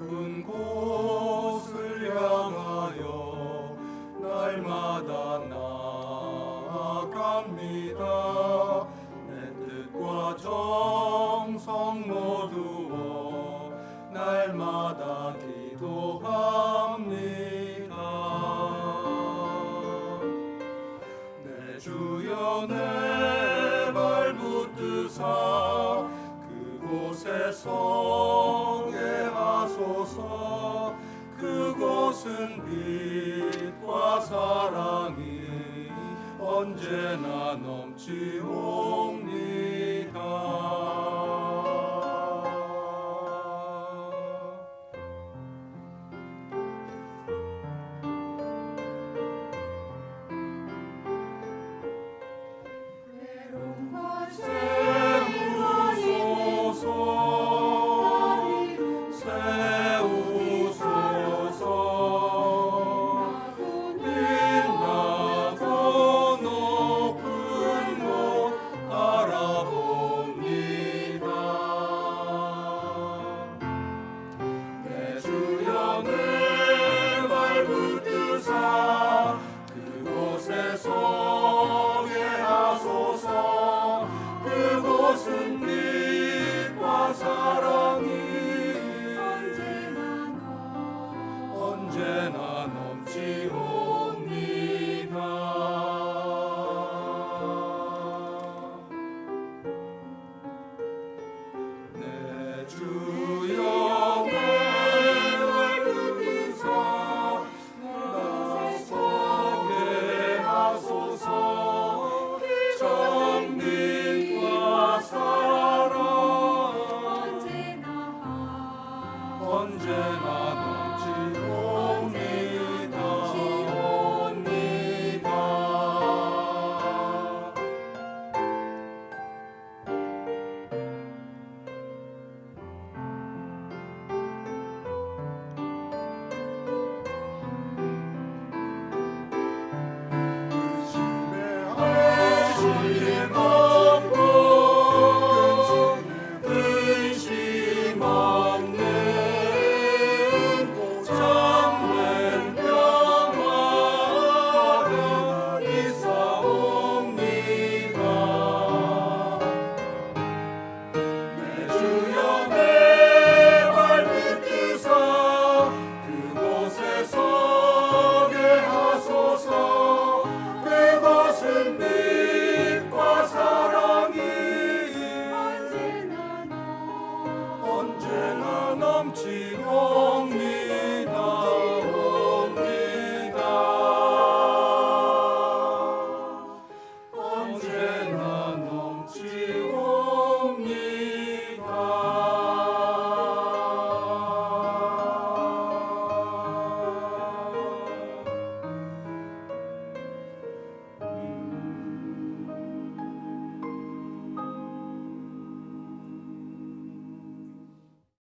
높은 곳을 향하여 날마다 나아갑니다. 내 뜻과 정성 모두어 날마다 기도합니다. 내 주여 내발 붙드사 그곳에서 게 하소서. 그곳은 빛과 사랑이 언제나 넘치옵니다 помни.